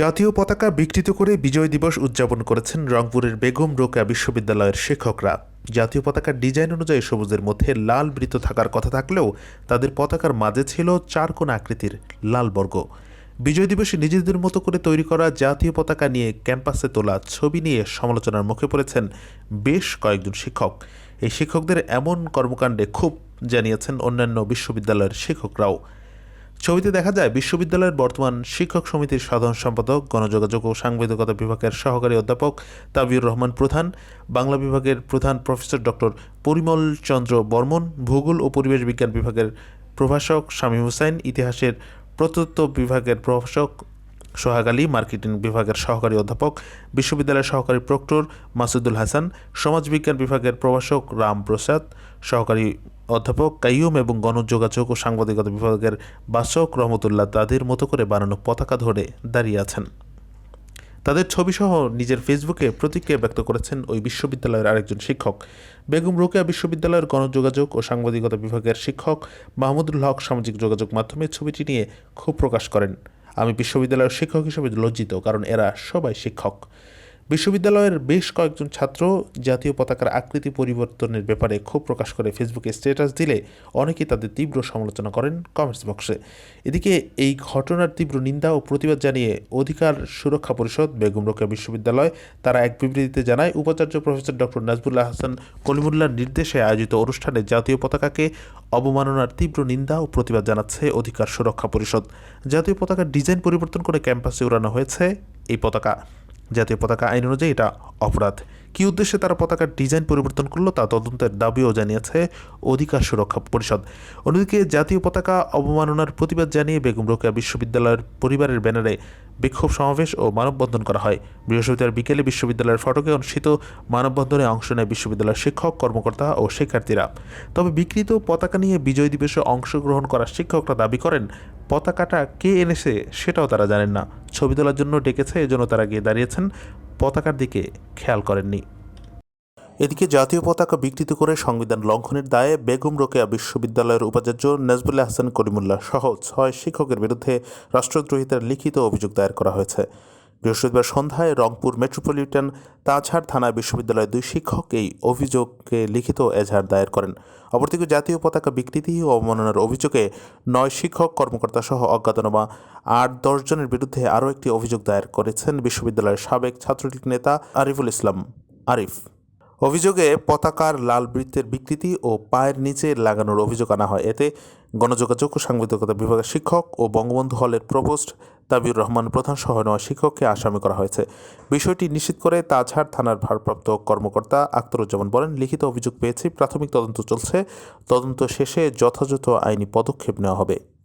জাতীয় পতাকা বিকৃত করে বিজয় দিবস উদযাপন করেছেন রংপুরের বেগম রোকা বিশ্ববিদ্যালয়ের শিক্ষকরা। জাতীয় পতাকার ডিজাইন অনুযায়ী সবুজের মধ্যে লাল বৃত্ত থাকার কথা থাকলেও তাদের পতাকার মাঝে ছিল চার কোণ আকৃতির লাল বর্গ। বিজয় দিবসে নিজেদের মতো করে তৈরি করা জাতীয় পতাকা নিয়ে ক্যাম্পাসে তোলা ছবি নিয়ে সমালোচনার মুখে পড়েছেন বেশ কয়েকজন শিক্ষক। এই শিক্ষকদের এমন কর্মকাণ্ডে খুব জানিয়েছেন অন্যান্য বিশ্ববিদ্যালয়ের শিক্ষকরাও। ছবিতে দেখা যায় বিশ্ববিদ্যালয়ের বর্তমান শিক্ষক সমিতির সাধারণ সম্পাদক, গণযোগাযোগ ও সাংবাদিকতা বিভাগের সহকারী অধ্যাপক তাবিউর রহমান প্রধান, বাংলা বিভাগের প্রধান প্রফেসর ডক্টর পরিমল চন্দ্র বর্মন, ভূগোল ও পরিবেশ বিজ্ঞান বিভাগের প্রভাষক শামীম হুসাইন, ইতিহাসের প্রত্নতত্ত্ব বিভাগের প্রভাষক সোহাগ আলী, মার্কেটিং বিভাগের সহকারী অধ্যাপক, বিশ্ববিদ্যালয়ের সহকারী প্রক্টর মাসুদুল হাসান সমাজবিজ্ঞান বিভাগের প্রভাষক রাম প্রসাদ সহকারী অধ্যাপক কাইয়ুম এবং গণযোগাযোগ ও সাংবাদিকতা বিভাগের বাসক রহমতুল্লাহ তাদের মতো করে বানানো পতাকা ধরে দাঁড়িয়ে আছেন। তাদের ছবিসহ নিজের ফেসবুকে প্রতিক্রিয়া ব্যক্ত করেছেন ওই বিশ্ববিদ্যালয়ের আরেকজন শিক্ষক। বেগম রোকেয়া বিশ্ববিদ্যালয়ের গণযোগাযোগ ও সাংবাদিকতা বিভাগের শিক্ষক মাহমুদুল হক সামাজিক যোগাযোগ মাধ্যমে ছবিটি নিয়ে ক্ষোভ প্রকাশ করেন। আমি বিশ্ববিদ্যালয়ের শিক্ষক হিসেবে লজ্জিত, কারণ এরা সবাই শিক্ষক। বিশ্ববিদ্যালয়ের বেশ কয়েকজন ছাত্র জাতীয় পতাকার আকৃতি পরিবর্তনের ব্যাপারে ক্ষোভ প্রকাশ করে ফেসবুকে স্ট্যাটাস দিলে অনেকেই তাদের তীব্র সমালোচনা করেন কমেন্টস বক্সে। এদিকে এই ঘটনার তীব্র নিন্দা ও প্রতিবাদ জানিয়ে অধিকার সুরক্ষা পরিষদ, বেগম রোকেয়া বিশ্ববিদ্যালয়, তারা এক বিবৃতিতে জানায়, উপাচার্য প্রফেসর ডক্টর নাজবুল্লাহ হাসান কলিমুল্লাহর নির্দেশে আয়োজিত অনুষ্ঠানে জাতীয় পতাকাকে অবমাননার তীব্র নিন্দা ও প্রতিবাদ জানাচ্ছে অধিকার সুরক্ষা পরিষদ। জাতীয় পতাকার ডিজাইন পরিবর্তন করে ক্যাম্পাসে উড়ানো হয়েছে এই পতাকা। জাতীয় পতাকা আইন অনুযায়ী এটা অপরাধ। কী উদ্দেশ্যে তারা পতাকার ডিজাইন পরিবর্তন করল তা তদন্তের দাবিও জানিয়েছে অধিকার সুরক্ষা পরিষদ। অন্যদিকে জাতীয় পতাকা অবমাননার প্রতিবাদ জানিয়ে বেগম রোকেয়া বিশ্ববিদ্যালয়ের পরিবারের ব্যানারে বিক্ষোভ সমাবেশ ও মানববন্ধন করা হয়। বৃহস্পতিবার বিকেলে বিশ্ববিদ্যালয়ের ফটকে অনুষ্ঠিত মানববন্ধনে অংশ নেয় বিশ্ববিদ্যালয়ের শিক্ষক, কর্মকর্তা ও শিক্ষার্থীরা। তবে বিকৃত পতাকা নিয়ে বিজয় দিবসে অংশগ্রহণ করা শিক্ষকরা দাবি করেন, পতাকাটা কে এনেছে সেটাও তারা জানেন না। ছবি তোলার জন্য ডেকেছে, এজন্য তারা গিয়ে দাঁড়িয়েছেন। পতাকার দিকে খেয়াল করেননি। এদিকে জাতীয় পতাকা বিকৃত করে সংবিধান লঙ্ঘনের দায়ে বেগম রোকেয়া বিশ্ববিদ্যালয়ের উপাচার্য নাজবুল্লাহ হাসান করিমুল্লাহ সহ ছয় শিক্ষকের বিরুদ্ধে রাষ্ট্রদ্রোহিতার লিখিত অভিযোগ দায়ের করা হয়েছে। বৃহস্পতিবার সন্ধ্যায় রংপুর মেট্রোপলিটন তাছাড় থানা বিশ্ববিদ্যালয়ের দুই শিক্ষক এই অভিযোগকে লিখিত এজাহার দায়ের করেন। অপরদিকে জাতীয় পতাকা বিকৃতি ও অবমাননার অভিযোগে নয় শিক্ষক, কর্মকর্তা সহ অজ্ঞাতনামা আট দশজনের বিরুদ্ধে আরও একটি অভিযোগ দায়ের করেছেন বিশ্ববিদ্যালয়ের সাবেক ছাত্রলীগ নেতা আরিফুল ইসলাম আরিফ। অভিযোগে পতাকার লাল বৃত্তের বিকৃতি ও পায়ের নিচে লাগানোর অভিযোগ আনা হয়। এতে গণযোগাযোগ ও সাংবাদিকতা বিভাগের শিক্ষক ও বঙ্গবন্ধু হলের প্রভোস্ট তাবিউর রহমান প্রধান সহ নয় শিক্ষককে আসামি করা হয়েছে। বিষয়টি নিশ্চিত করে তাজহাট থানার ভারপ্রাপ্ত কর্মকর্তা আখতারুজ্জামান বলেন, লিখিত অভিযোগ পেয়েছি, প্রাথমিক তদন্ত চলছে। তদন্ত শেষে যথাযথ আইনি পদক্ষেপ নেওয়া হবে।